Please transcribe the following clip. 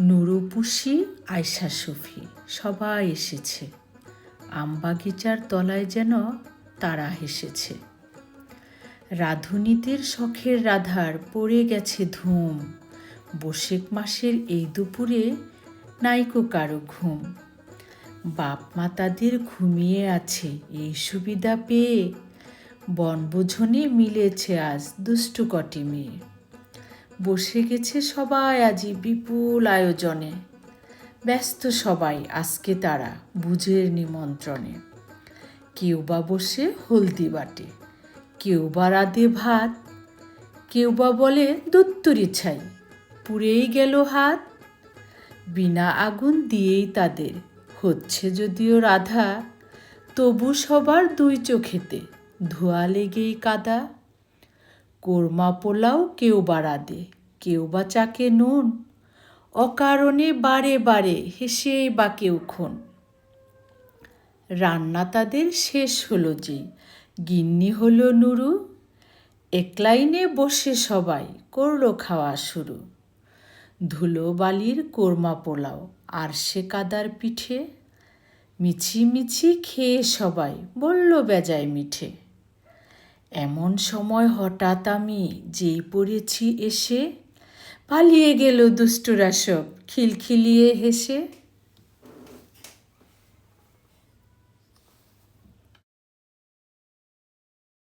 নুরুপুষি, আয়শা সফি, সবাই এসেছে। আমবাগিচার তলায় যেন তারা হেসেছে। রাধুনীতির শখের রাধার পড়ে গেছে ধুম। বসেক মাসের এই দুপুরে নাইকো কারও ঘুম। বাপ মা তাদের ঘুমিয়ে আছে, এই সুবিধা পেয়ে বনভোজনে মিলেছে আজ দুষ্টু কটি মেয়ে। বসে গেছে সবাই আজি বিপুল আয়োজনে। ব্যস্ত সবাই আজকে তারা বুঝের নিমন্ত্রণে। কেউ বা বসে হলদি বাটে কেউ বা রাধে ভাত কেউ বা বলে দুত্তুরি ছাই, পুড়েই গেল হাত। বিনা আগুন দিয়েই তাদের হচ্ছে যদিও রাধা, তবু সবার দুই চোখেতে ধোয়া লেগেই কাদা। কোরমা পোলাও কেউ বা রাধে, কেউ বা চাকে নুন। অকারণে বারে বারে হেসেই বা কেউ খুন। রান্না তাদের শেষ হলো যে, গিন্নি হলো নুরু। একলাইনে বসে সবাই করল খাওয়া শুরু। ধুলো বালির কোরমা পোলাও, আর সে কাদার পিঠে। মিছি মিছি খেয়ে সবাই বলল বেজায় মিঠে। এমন সময় হঠাৎ আমি যেই পড়েছি এসে পালিয়ে গেল দুষ্টুরা সব খিলখিলিয়ে হেসে।